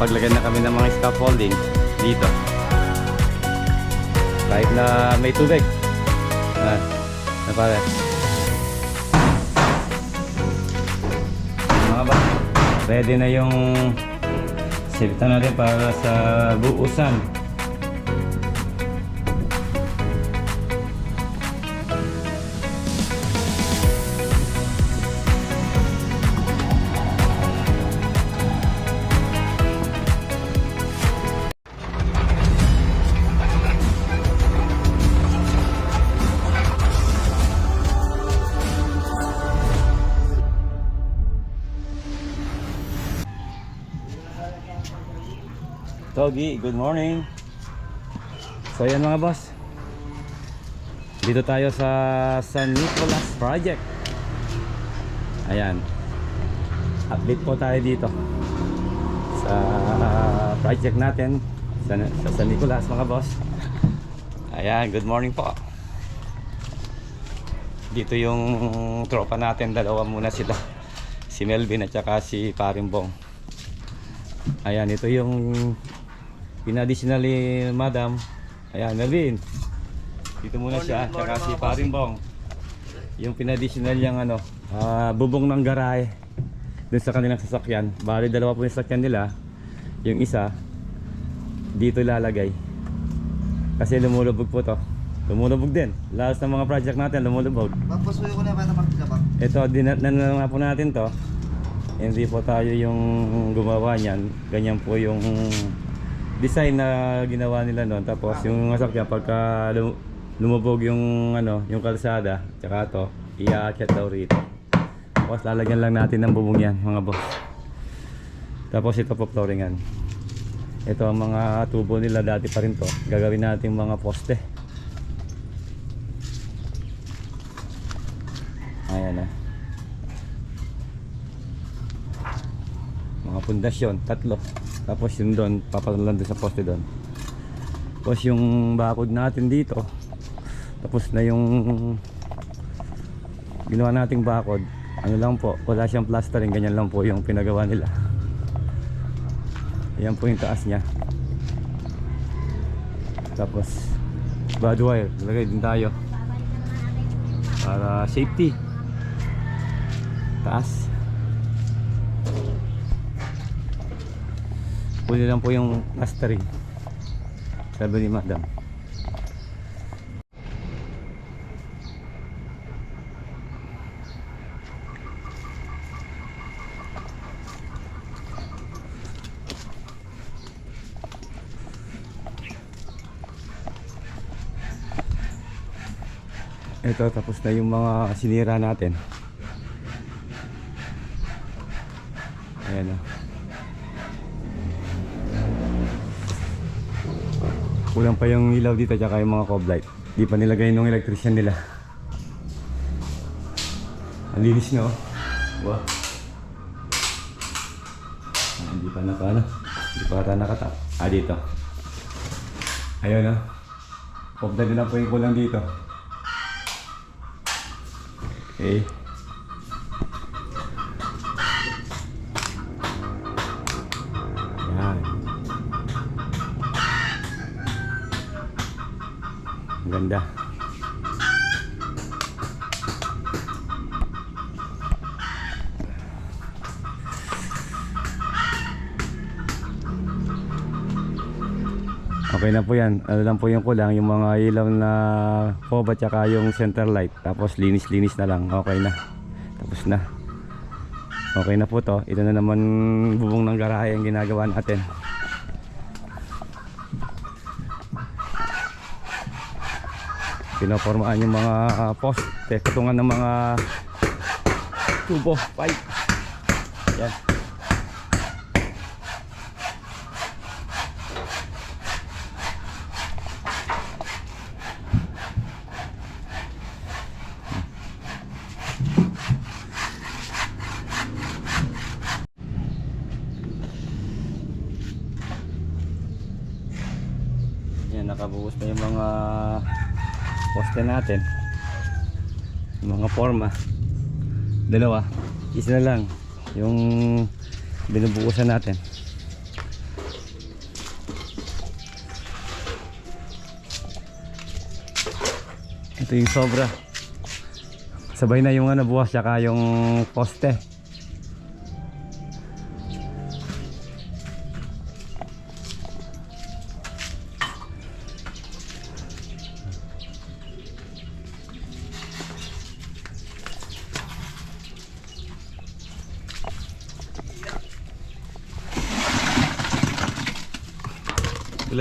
nakapaglagay na kami ng mga scaffolding dito. Kahit na may tubig. Ah, na pare. Mga ba? Ready na yung silita natin para sa buusan. Togi, good morning. So yan mga boss. Dito tayo sa San Nicolas Project. Ayan. Update po tayo dito. Sa project natin sa, sa San Nicolas mga boss. Ayan, good morning po. Dito yung tropa natin, dalawa muna sila. Si Melvin at saka si Parimbong. Ayan, ito yung pinadditional ni Madam. Ayan, Melvin. Dito muna siya, tsaka si Parimbong. Yung pinadditional niyang ano, ah, bubong ng garahe dun sa kanilang sasakyan. Bali, dalawa po yung sasakyan nila. Yung isa, dito lalagay. Kasi lumulubog po to. Lumulubog din. Lahat ng mga project natin, lumulubog. Papasuyo ko na para magkabak. Ito, dinatnan na nga po natin to. Hindi po tayo yung gumawa niyan. Ganyan po yung design na ginawa nila noon. Tapos yung sasakyan pagka lum- lumubog yung ano, yung kalsada, tsaka to, iaakyat daw rito. Tapos lalagyan lang natin ng bubong yan, mga boss. Tapos ito po flooringan. Ito ang mga tubo nila dati pa rin to. Gagawin natin mga poste. Ayan na. Mga pundasyon, tatlo. Tapos yun doon, papatulan doon sa poste doon. Tapos yung bakod natin dito, tapos na yung ginawa nating bakod. Ano lang po, wala siyang plastering, ganyan lang po yung pinagawa nila. Yan po yung taas niya. Tapos, bad wire, lagay din tayo. Para safety. Taas. Huli lang po yung plastering. Sabi ni madam. Ito tapos na yung mga sinira natin. Ayan o. Kulang pa yung ilaw dito tsaka yung mga cob light. Di pa nilagay nung electrician nila. Ang linis nyo. Wow. Ah, Hindi pa naka ano. Hindi pa ata nakatap. Ah, dito. Ayun o. Cob light na lang po yung kulang dito. Okay. Ang ganda. Okay na po yan. Ano lang po yung kulang, yung mga ilaw na fob at saka yung center light. Tapos linis-linis na lang. Okay na. Tapos na. Okay na po to. Ito na naman bubong ng garahe ang ginagawa natin. Pinoformaan yung mga uh, poste, katungan ng mga tubo, pipe. Yan. mga poste natin. Mga forma. Dalawa. Isa lang. Yung binubukusan natin. Ito yung sobra. Sabay na yung ano bukas tsaka yung poste.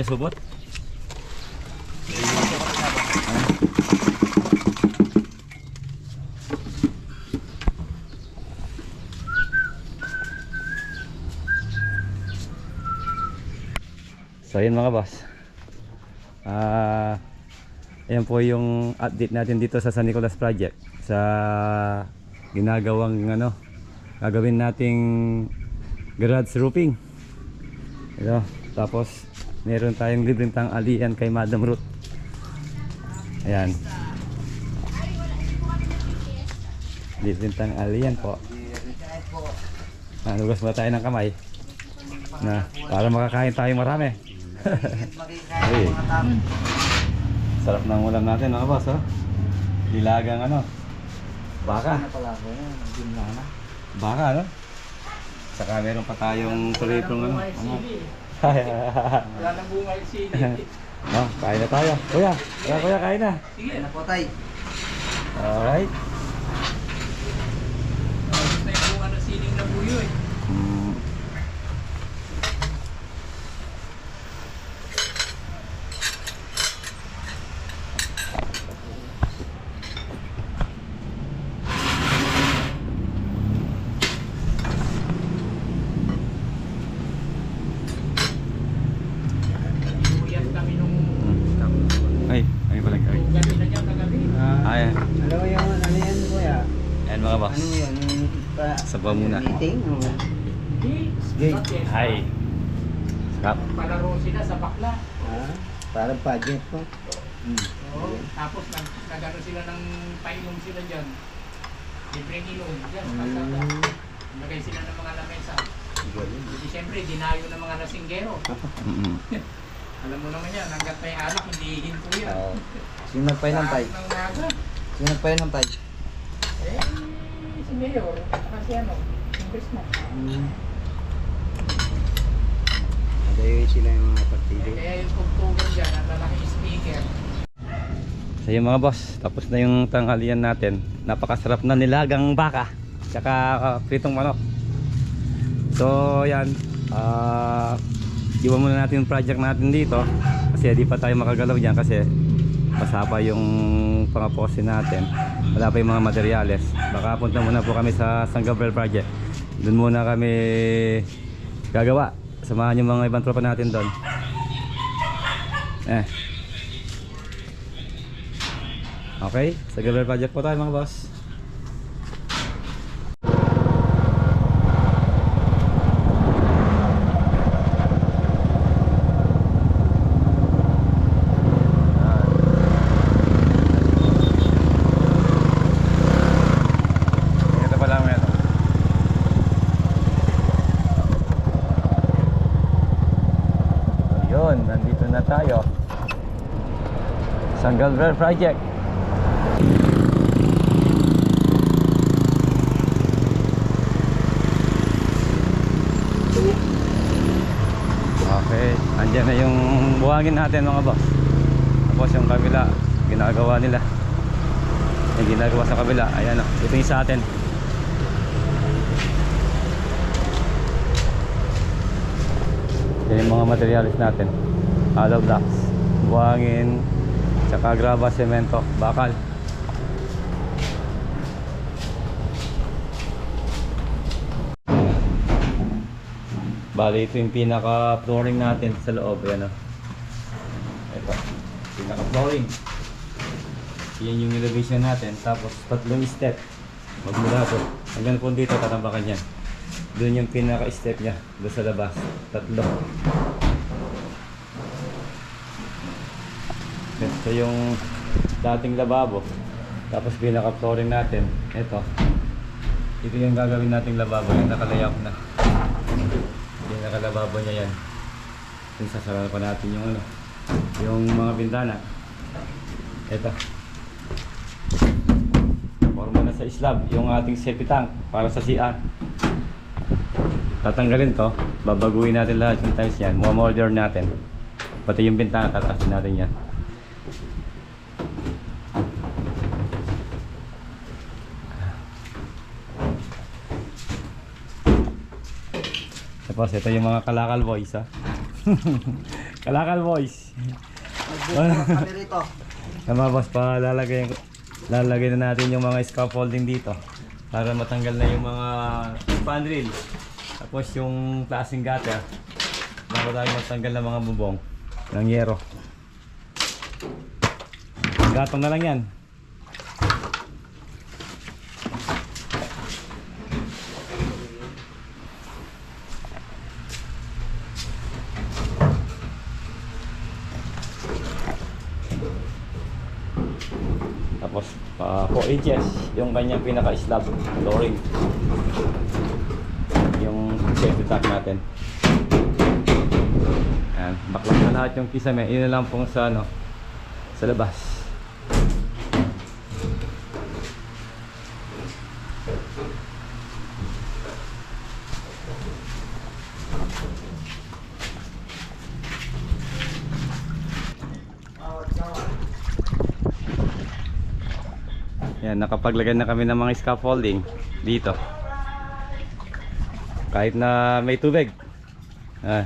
Niya subot? So yun mga boss. Ah, ayan po yung update natin dito sa San Nicolas Project sa ginagawang ano, gagawin nating garage roofing. Ito, tapos meron tayong libreng tang alian kay Madam Ruth. Ayan. Libreng tang alian po. Lugas muna tayo ng kamay. Na, para makakain tayo marami. Ay. Sarap ng ulam natin mga boss, oh. Dilagang ano? Baka. Gimna na. Baka, no? Saka meron pa tayong tuloy-tong ano. ano. Wala nang bunga yung sili. no, kain na tayo. Kuya, kuya, kuya, kain na. Sige, Yan na po tay. Alright. gusto yung bunga ng siling na buyo eh. Mm. Buyat kami nung Ay, ay pala kami. gabi na dyan kagabi. Ay, Ano yung ano yan kuya? ayan mga boss. Ano yun? Sabaw muna. Meeting? Sige. Hi. Sarap. Palaro sila sa bakla. Ah, parang budget po. Hmm. Oo. Tapos nag, nagano sila ng painom sila dyan. Libreng inom dyan sa kalsada. Hmm. Nagay sila ng mga lamesa. Hindi siyempre, dinayo ng mga lasinggero. Alam mo naman yan, hanggat may alak, hindi hinto yan. Oo. Sino nagpainom tay? Taas ng naga. Sino nagpainom tay? Eh, si Mayor, kasi ano, congressman. Hmm. Nadayo sila yung mga partido. Kaya yung tugtugan dyan, ang lalaking speaker. So yung mga boss, tapos na yung tanghalian natin. Napakasarap na nilagang baka. Tsaka uh, pritong manok. So yan. ah iwan muna natin yung project natin dito. Kasi di pa tayo makagalaw dyan kasi masapa yung pangapose natin. Wala pa yung mga materyales. Baka punta muna po kami sa San Gabriel Project. Doon muna kami gagawa. Samahan yung mga ibang tropa natin doon. Eh. Okay, sa Gabriel Project po tayo mga boss. Ito pa lang ito. Yun, nandito na tayo. San Gabriel Project. Okay, andyan na yung buhangin natin mga boss. Tapos yung kabila, ginagawa nila. Yung ginagawa sa kabila, ayan o, ito yung sa atin. Yan yung mga materialis natin. Hollow blocks, buhangin, tsaka graba, semento, bakal. Bali, ito yung pinaka-flooring natin sa loob. Yan o. Ito. Pinaka-flooring. Yan yung elevation natin. Tapos, tatlong step. Magmula po. Hanggang po dito, tatambakan yan. Doon yung pinaka-step niya. Doon sa labas. Tatlo. Ito yung dating lababo. Tapos pinaka-flooring natin. Ito. Ito yung gagawin nating lababo. Yung nakalayap na. Yung nakalababo niya yan. Yung sasara pa natin yung ano. Yung mga bintana. Ito. Forma na sa slab. Yung ating safety tank para sa CR. Tatanggalin to. Babaguhin natin lahat yung tiles yan. Mamorder natin. Pati yung bintana tatasin natin yan. Tapos ito yung mga kalakal boys ha. kalakal boys. Kami rito. Tama boss, pa lalagay, lalagay na natin yung mga scaffolding dito para matanggal na yung mga spandrel. Tapos yung klaseng gutter bago tayo matanggal ng mga bubong ng yero. Gatong na lang yan. Tapos pa 4 inches yung kanyang pinaka-slab flooring. Yung safety tank natin. Ayan, baklas na lahat yung kisame. Yun lang pong sa ano, sa labas. Yan, nakapaglagay na kami ng mga scaffolding dito. Kahit na may tubig. Ah,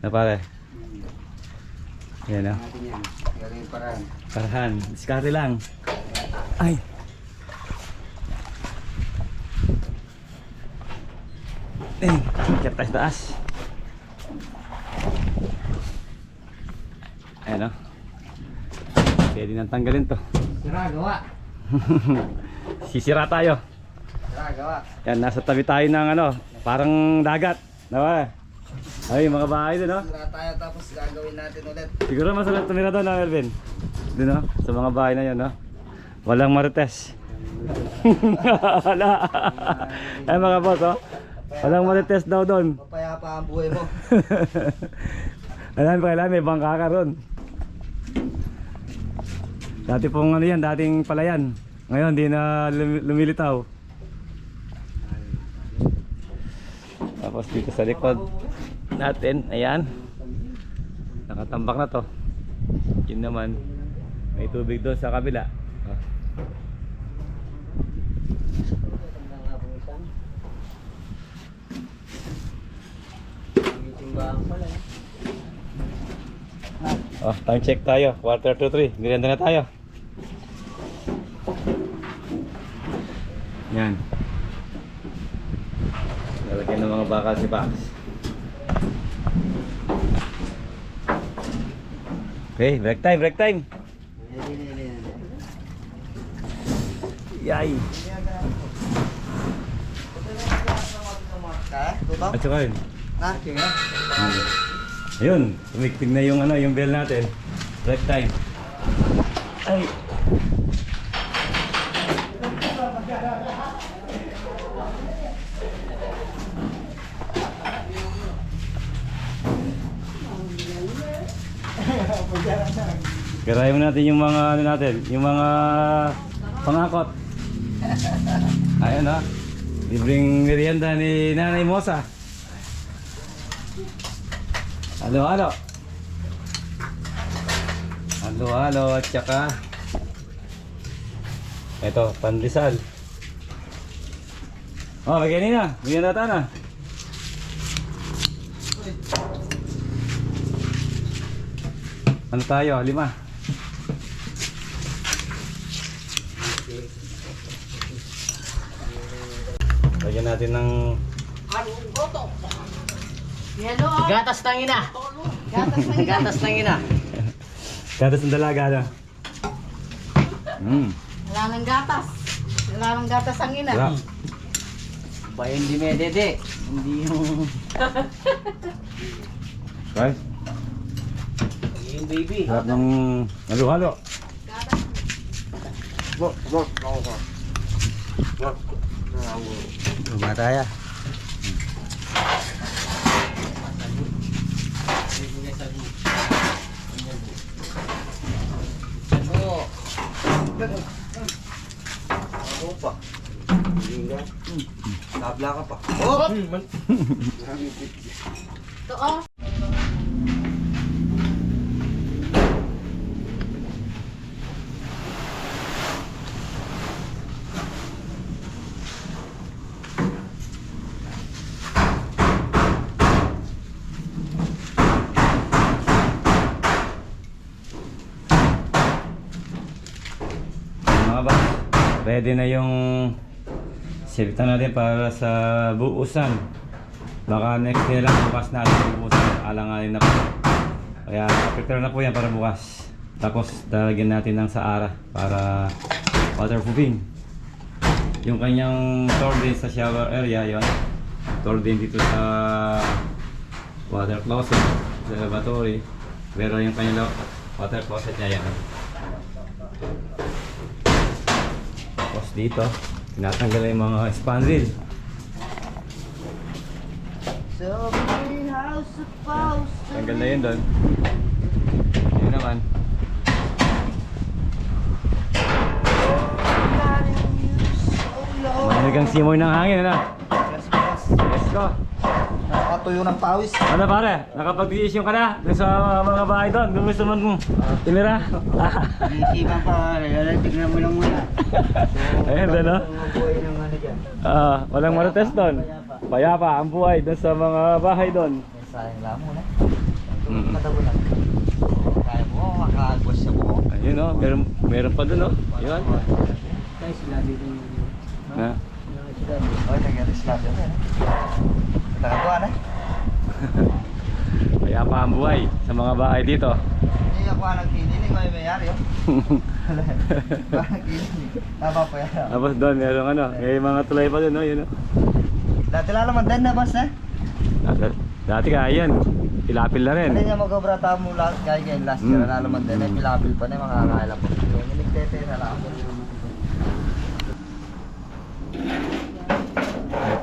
na pare. Yan ah. Yung paraan. Parahan, diskarte lang. Ay. Eh, kaya tayo taas. Ayan o. Pwede nang tanggalin to. Sira, gawa. Sisira tayo. Yan, nasa tabi tayo ng ano, parang dagat. Nawa. Ay, mga bahay doon, no? Sira tayo tapos gagawin natin ulit. Siguro masarap tumira doon, no, Melvin? Doon, no? Sa mga bahay na yan, no? Walang marites. Wala. Ay, mga boss, oh. Walang marites daw doon. Papayapa ang buhay mo. Alam pa kailan, may bangka ka ron. Dati pong ano yan, dating palayan. Ngayon, di na lum- lumilitaw. Tapos dito sa likod natin, ayan. Nakatambak na to. Yun naman, may tubig doon sa kabila. Eh. Oh, time check tayo. Quarter to 3. Miranda na tayo. Yan. Lalagyan ng mga bakal si Pax. Okay, break time, break time. Yay. At saka yun. Ayun, tumiktig na yung ano, yung bell natin. Break time. Mo natin yung mga ano natin, yung mga pangakot. Ayun ha. Libreng merienda ni Nanay Mosa. Halo, halo. Halo, halo. At saka, ito, pandesal. Oh, bigyan na. Bigyan natin na. Ano tayo? Lima. Natin ng Hello. Gatas ng ina. Gatas ng Gatas ng ina. gatas ng dalaga. Ano? Mm. Wala nang gatas. Wala nang gatas ang ina. Sarap. Ba hindi may dede. Hindi yung... Right? Yung baby. Sarap ng halo-halo. Gatas. Bok, bok, ako ko. Bok. Mataya. Ako pa. Nabla ka pa. Oh! To Mga ba, ready na yung silitan natin para sa buusan. Baka next day lang bukas na ating buusan. Alanganin na po. Kaya prepare na po yan para bukas. Tapos lalagyan natin ng saara para waterproofing. Yung kanyang din sa shower area, yon. Din dito sa water closet, sa lavatory. Pero yung kanyang water closet niya yan. Tapos dito, tinatanggal yung mga how's supposed Tanggal na yun doon. Yun naman. Mahalagang simoy ng hangin, ano? Yes, yes. Let's go! Nakakatuyo ng pawis. Ano pare? Nakapag-decision ka na? Doon sa mga bahay doon? Doon gusto mong tinira? Isipan pa, tignan mo lang muna. Ayun doon, no? Ano. Ah, walang marites doon. Payapa ang buhay doon sa mga bahay doon. Sayang lang muna. Mm. Katabunan. Kaya mo, makakagwas sa buhok. Ayun, no? Meron, meron pa doon, no? Yun. Guys, sila dito yung... Ha? Oh, nag-aris lang yun. Nakagawa na. Payapa ang buhay sa mga bahay dito. Hindi ako nagkinilig, may mayari yun. Nagkinilig. Tama po yan. Tapos doon, merong ano, may mga tulay pa doon, no? Yun, no? Dati lang naman din na, boss, eh. Dati, dati ka, yan. Pilapil na rin. Hindi niya mag-obrata mo last, kaya kaya last year, Mm. na naman din, eh, pilapil pa na, makakaila po. Yung niligtete na lang. Ay,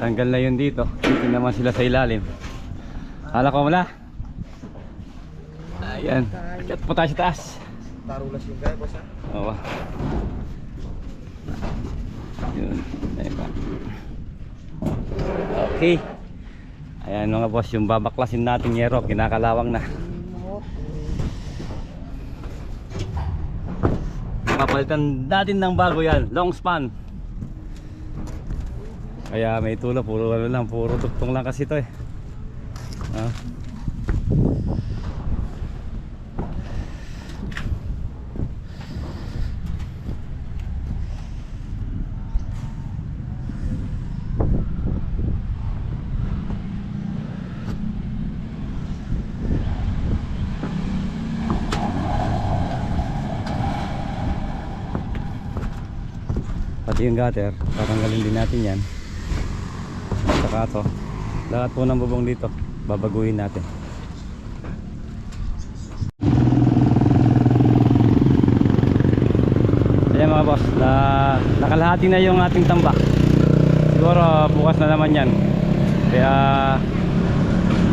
tanggal na yun dito. Dito naman sila sa ilalim. Hala ko mula. Ayan. Akyat po tayo sa taas. Tarulas yung guy, boss, ah. Oo. Yun. Okay. Ayan mga boss, yung babaklasin natin yero, kinakalawang na. Papalitan natin ng bago yan, long span. Kaya may tulo, puro ano lang, puro tuktong lang kasi to eh. Ah. Pati yung gutter, tatanggalin din natin yan. At saka to, lahat po ng bubong dito, babaguhin natin. Ayan mga boss, na, nakalahati na yung ating tambak. Siguro bukas na naman yan. Kaya,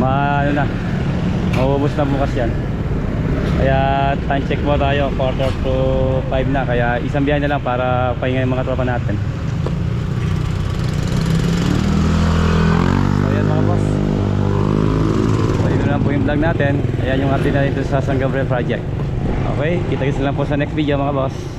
ma, ano na, maubos na bukas yan. Kaya time check mo tayo, quarter to 5 na. Kaya isang biyahe na lang para pahinga yung mga tropa natin. So yan mga boss. So yun na lang po yung vlog natin. Ayan yung update natin sa San Gabriel Project. Okay, kita-kita lang po sa next video mga boss.